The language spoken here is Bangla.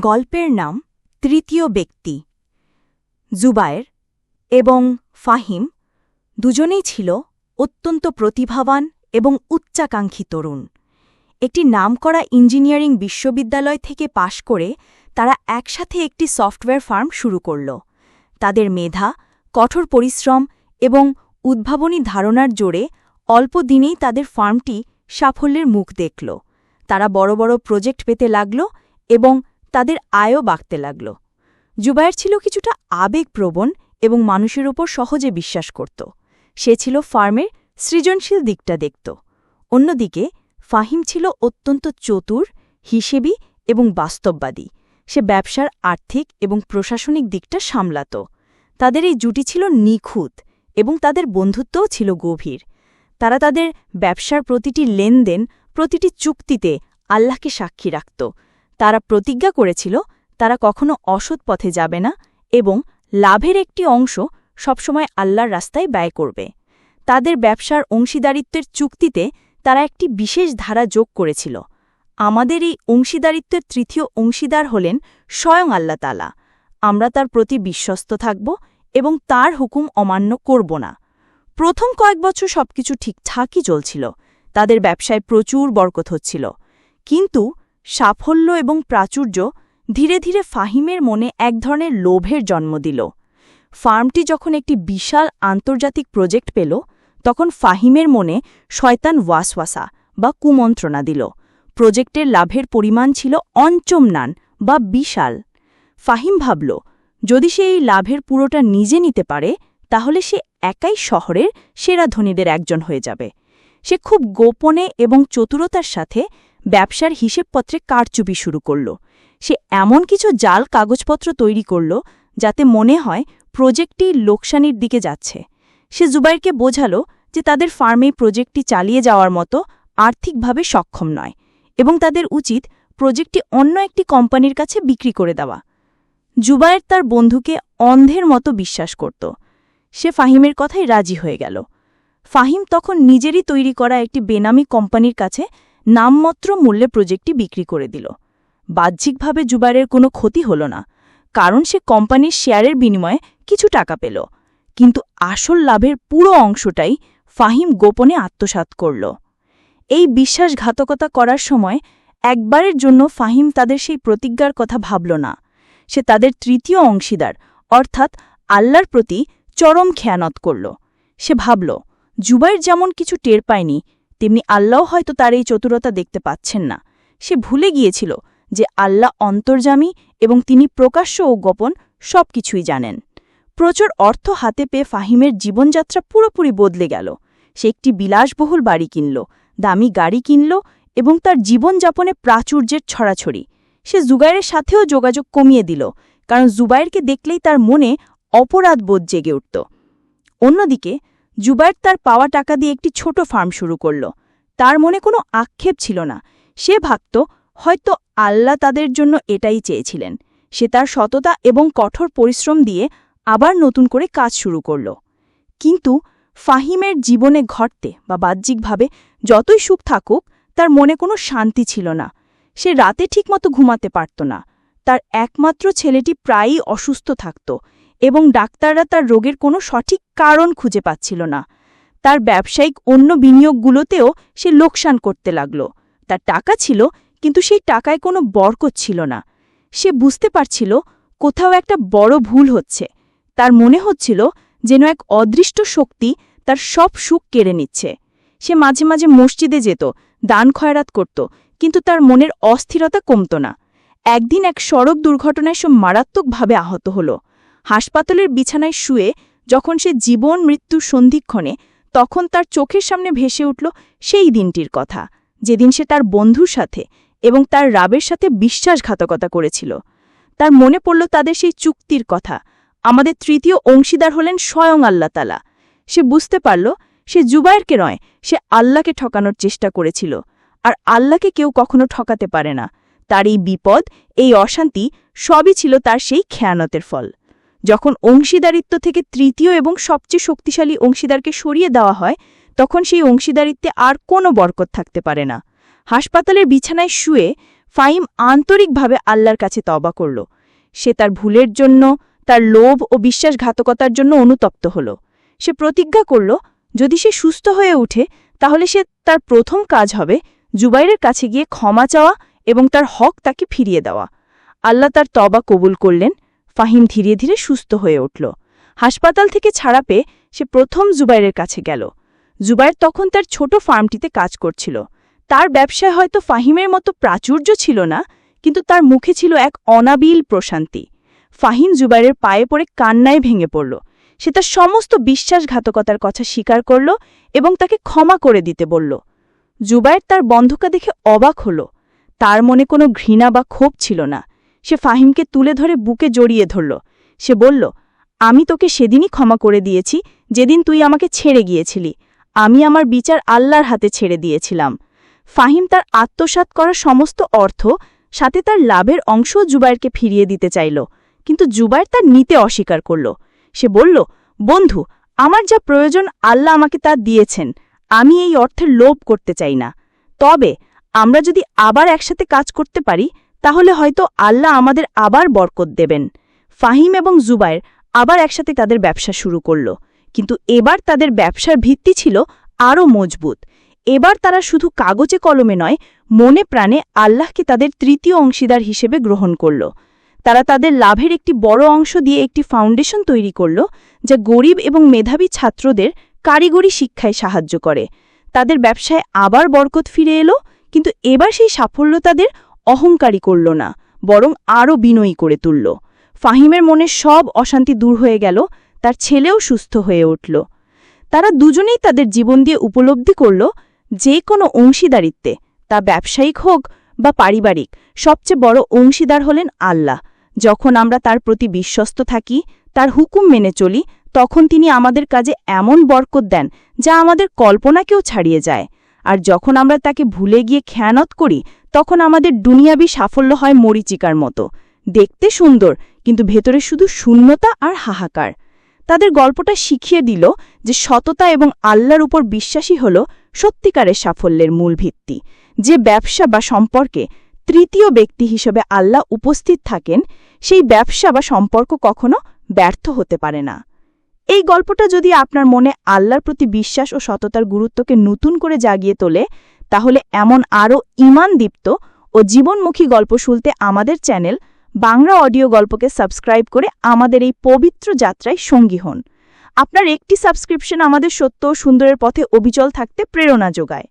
গল্পের নাম তৃতীয় ব্যক্তি। জুবায়ের এবং ফাহিম দুজনেই ছিল অত্যন্ত প্রতিভাবান এবং উচ্চাকাঙ্ক্ষী তরুণ। একটি নামকরা ইঞ্জিনিয়ারিং বিশ্ববিদ্যালয় থেকে পাশ করে তারা একসাথে একটি সফটওয়্যার ফার্ম শুরু করল। তাদের মেধা, কঠোর পরিশ্রম এবং উদ্ভাবনী ধারণার জোরে অল্প দিনেই তাদের ফার্মটি সাফল্যের মুখ দেখল। তারা বড় বড় প্রজেক্ট পেতে লাগল এবং তাদের আয়ও বাড়তে লাগল। জুবায়ের ছিল কিছুটা আবেগপ্রবণ এবং মানুষের ওপর সহজে বিশ্বাস করত। সে ছিল ফার্মের সৃজনশীল দিকটা দেখত। অন্যদিকে, ফাহিম ছিল অত্যন্ত চতুর, হিসেবি এবং বাস্তববাদী। সে ব্যবসার আর্থিক এবং প্রশাসনিক দিকটা সামলাত। তাদের এই জুটি ছিল নিখুঁত এবং তাদের বন্ধুত্বও ছিল গভীর। তারা তাদের ব্যবসার প্রতিটি লেনদেন, প্রতিটি চুক্তিতে আল্লাহকে সাক্ষী রাখত। তারা প্রতিজ্ঞা করেছিল, তারা কখনো অসৎ পথে যাবে না এবং লাভের একটি অংশ সবসময় আল্লাহর রাস্তায় ব্যয় করবে। তাদের ব্যবসার অংশীদারিত্বের চুক্তিতে তারা একটি বিশেষ ধারা যোগ করেছিল। আমাদের এই অংশীদারিত্বের তৃতীয় অংশীদার হলেন স্বয়ং আল্লাহ তালা আমরা তার প্রতি বিশ্বস্ত থাকব এবং তার হুকুম অমান্য করব না। প্রথম কয়েক বছর সবকিছু ঠিকঠাকই চলছিল। তাদের ব্যবসায় প্রচুর বরকত হচ্ছিল। কিন্তু সাফল্য এবং প্রাচুর্য ধীরে ধীরে ফাহিমের মনে এক ধরনের লোভের জন্ম দিল। ফার্মটি যখন একটি বিশাল আন্তর্জাতিক প্রজেক্ট পেল, তখন ফাহিমের মনে শয়তান ওয়াসওয়াসা বা কুমন্ত্রণা দিল। প্রজেক্টের লাভের পরিমাণ ছিল অঞ্চমনান বা বিশাল। ফাহিম ভাবল, যদি সে এই লাভের পুরোটা নিজে নিতে পারে, তাহলে সে একাই শহরের সেরা ধনীদের একজন হয়ে যাবে। সে খুব গোপনে এবং চতুরতার সাথে ব্যবসার হিসেবপত্রে কারচুপি শুরু করল। সে এমন কিছু জাল কাগজপত্র তৈরি করল, যাতে মনে হয় প্রজেক্টটি লোকসানির দিকে যাচ্ছে। সে জুবাইরকে বোঝালো যে তাদের ফার্মে প্রজেক্টটি চালিয়ে যাওয়ার মতো আর্থিকভাবে সক্ষম নয় এবং তাদের উচিত প্রজেক্টটি অন্য একটি কোম্পানির কাছে বিক্রি করে দেওয়া। জুবায়ের তার বন্ধুকে অন্ধের মতো বিশ্বাস করত। সে ফাহিমের কথাই রাজি হয়ে গেল। ফাহিম তখন নিজেরই তৈরি করা একটি বেনামি কোম্পানির কাছে নামমাত্র মূল্যে প্রজেক্টটি বিক্রি করে দিল। বাহ্যিকভাবে জুবাইরের কোনো ক্ষতি হল না, কারণ সে কোম্পানির শেয়ারের বিনিময়ে কিছু টাকা পেল। কিন্তু আসল লাভের পুরো অংশটাই ফাহিম গোপনে আত্মসাৎ করল। এই বিশ্বাসঘাতকতা করার সময় একবারের জন্য ফাহিম তাদের সেই প্রতিজ্ঞার কথা ভাবল না। সে তাদের তৃতীয় অংশীদার, অর্থাৎ আল্লাহর প্রতি চরম খেয়ানত করল। সে ভাবল, জুবাইর যেমন কিছু টের পায়নি তেমনি আল্লাহ হয়তো তার এই চতুরতা দেখতে পাচ্ছেন না। সে ভুলে গিয়েছিল যে আল্লাহ অন্তর্জামী এবং তিনি প্রকাশ্য ও গোপন সব কিছুই জানেন। প্রচুর অর্থ হাতে পেয়ে ফাহিমের জীবনযাত্রা পুরোপুরি বদলে গেল। সে একটি বিলাসবহুল বাড়ি কিনল, দামি গাড়ি কিনল এবং তার জীবনযাপনে প্রাচুর্যের ছড়াছড়ি। সে জুবাইরের সাথেও যোগাযোগ কমিয়ে দিল, কারণ জুবাইরকে দেখলেই তার মনে অপরাধ বোধ জেগে উঠত। অন্যদিকে জুবাইর তার পাওয়া টাকা দিয়ে একটি ছোট ফার্ম শুরু করল। তার মনে কোনো আক্ষেপ ছিল না। সে ভাবত, হয়তো আল্লাহ তাদের জন্য এটাই চেয়েছিলেন। সে তার সততা এবং কঠোর পরিশ্রম দিয়ে আবার নতুন করে কাজ শুরু করল। কিন্তু ফাহিমের জীবনে ঘটতে বা বাহ্যিকভাবে যতই সুখ থাকুক, তার মনে কোনো শান্তি ছিল না। সে রাতে ঠিকমতো ঘুমাতে পারত না। তার একমাত্র ছেলেটি প্রায়ই অসুস্থ থাকত। এবং ডাক্তাররা তার রোগের কোনো সঠিক কারণ খুঁজে পাচ্ছিল না। তার ব্যবসায়িক অন্য বিনিয়োগগুলোতেও সে লোকসান করতে লাগল। তার টাকা ছিল, কিন্তু সেই টাকায় কোনো বরকত ছিল না। সে বুঝতে পারছিল, কোথাও একটা বড় ভুল হচ্ছে। তার মনে হচ্ছিল যেন এক অদৃষ্ট শক্তি তার সব সুখ কেড়ে নিচ্ছে। সে মাঝে মাঝে মসজিদে যেত, দান খয়রাত করত, কিন্তু তার মনের অস্থিরতা কমত না। একদিন এক সড়ক দুর্ঘটনায় সে মারাত্মকভাবে আহত হল। হাসপাতালের বিছানায় শুয়ে যখন সে জীবন মৃত্যুর সন্ধিক্ষণে তখন তার চোখের সামনে ভেসে উঠল সেই দিনটির কথা, যেদিন সে তার বন্ধুর সাথে এবং তার রাবের সাথে বিশ্বাসঘাতকতা করেছিল। তার মনে পড়ল তাদের সেই চুক্তির কথা, আমাদের তৃতীয় অংশীদার হলেন স্বয়ং আল্লাহ তালা সে বুঝতে পারল, সে জুবায়েরকে নয়, সে আল্লাহকে ঠকানোর চেষ্টা করেছিল, আর আল্লাহকে কেউ কখনো ঠকাতে পারে না। তার এই বিপদ, এই অশান্তি সবই ছিল তার সেই খেয়ানতের ফল। যখন অংশীদারিত্ব থেকে তৃতীয় এবং সবচেয়ে শক্তিশালী অংশীদারকে সরিয়ে দেওয়া হয়, তখন সেই অংশীদারিত্বে আর কোনো বরকত থাকতে পারে না। হাসপাতালের বিছানায় শুয়ে ফাইম আন্তরিকভাবে আল্লাহর কাছে তবা করল। সে তার ভুলের জন্য, তার লোভ ও বিশ্বাসঘাতকতার জন্য অনুতপ্ত হল। সে প্রতিজ্ঞা করল, যদি সে সুস্থ হয়ে উঠে তাহলে সে তার প্রথম কাজ হবে জুবাইরের কাছে গিয়ে ক্ষমা চাওয়া এবং তার হক তাকে ফিরিয়ে দেওয়া। আল্লাহ তার তবা কবুল করলেন। ফাহিম ধীরে ধীরে সুস্থ হয়ে উঠল। হাসপাতাল থেকে ছাড়া পেয়ে সে প্রথম জুবাইরের কাছে গেল। জুবাইর তখন তার ছোট ফার্মটিতে কাজ করছিল। তার ব্যবসায় হয়তো ফাহিমের মতো প্রাচুর্য ছিল না, কিন্তু তার মুখে ছিল এক অনাবিল প্রশান্তি। ফাহিম জুবাইরের পায়ে পড়ে কান্নায় ভেঙে পড়ল। সে তার সমস্ত বিশ্বাসঘাতকতার কথা স্বীকার করল এবং তাকে ক্ষমা করে দিতে বলল। জুবাইর তার বন্ধকা দেখে অবাক হল। তার মনে কোনো ঘৃণা বা ক্ষোভ ছিল না। সে ফাহিমকে তুলে ধরে বুকে জড়িয়ে ধরল। সে বলল, আমি তোকে সেদিনই ক্ষমা করে দিয়েছি, যেদিন তুই আমাকে ছেড়ে গিয়েছিলি। আমি আমার বিচার আল্লাহর হাতে ছেড়ে দিয়েছিলাম। ফাহিম তার আত্মসাৎ করা সমস্ত অর্থ, সাথে তার লাভের অংশও জুবাইরকে ফিরিয়ে দিতে চাইল। কিন্তু জুবাইর তার নিতে অস্বীকার করল। সে বলল, বন্ধু, আমার যা প্রয়োজন আল্লাহ আমাকে তা দিয়েছেন। আমি এই অর্থের লোভ করতে চাই না। তবে আমরা যদি আবার একসাথে কাজ করতে পারি তাহলে হয়তো আল্লাহ আমাদের আবার বরকত দেবেন। ফাহিম এবং জুবাইর আবার একসাথে তাদের ব্যবসা শুরু করল। কিন্তু এবার তাদের ব্যবসার ভিত্তি ছিল আরও মজবুত। এবার তারা শুধু কাগজে কলমে নয়, মনে প্রাণে আল্লাহকে তাদের তৃতীয় অংশীদার হিসেবে গ্রহণ করল। তারা তাদের লাভের একটি বড় অংশ দিয়ে একটি ফাউন্ডেশন তৈরি করল, যা গরিব এবং মেধাবী ছাত্রদের কারিগরি শিক্ষায় সাহায্য করে। তাদের ব্যবসায় আবার বরকত ফিরে এলো, কিন্তু এবার সেই সাফল্য তাদের অহংকারী করল না, বরং আরও বিনয়ী করে তুলল। ফাহিমের মনে সব অশান্তি দূর হয়ে গেল, তার ছেলেও সুস্থ হয়ে উঠল। তারা দুজনেই তাদের জীবন দিয়ে উপলব্ধি করল, যে কোনো অংশীদারিত্বে, তা ব্যবসায়িক হোক বা পারিবারিক, সবচেয়ে বড় অংশীদার হলেন আল্লাহ। যখন আমরা তার প্রতি বিশ্বস্ত থাকি, তার হুকুম মেনে চলি, তখন তিনি আমাদের কাজে এমন বরকত দেন, যা আমাদের কল্পনাকেও ছাড়িয়ে যায়। আর যখন আমরা তাকে ভুলে গিয়ে খেয়ানত করি তখন আমাদের দুনিয়াবি সাফল্য হয় মরিচিকার মতো। দেখতে সুন্দর, কিন্তু ভেতরে শুধু শূন্যতা আর হাহাকার। তাদের গল্পটা শিখিয়ে দিল যে সততা এবং আল্লাহর উপর বিশ্বাসী হল সত্যিকারের সাফল্যের মূল ভিত্তি। যে ব্যবসা বা সম্পর্কে তৃতীয় ব্যক্তি হিসেবে আল্লাহ উপস্থিত থাকেন, সেই ব্যবসা বা সম্পর্ক কখনো ব্যর্থ হতে পারে না। এই গল্পটা যদি আপনার মনে আল্লাহর প্রতি বিশ্বাস ও সততার গুরুত্বকে নতুন করে জাগিয়ে তোলে তাহলে এমন আরও ইমানদীপ্ত ও জীবনমুখী গল্প শুনতে আমাদের চ্যানেল বাংলা অডিও গল্পকে সাবস্ক্রাইব করে আমাদের এই পবিত্র যাত্রায় সঙ্গী হন। আপনার একটি সাবস্ক্রিপশন আমাদের সত্য ও সুন্দরের পথে অবিচল থাকতে প্রেরণা যোগায়।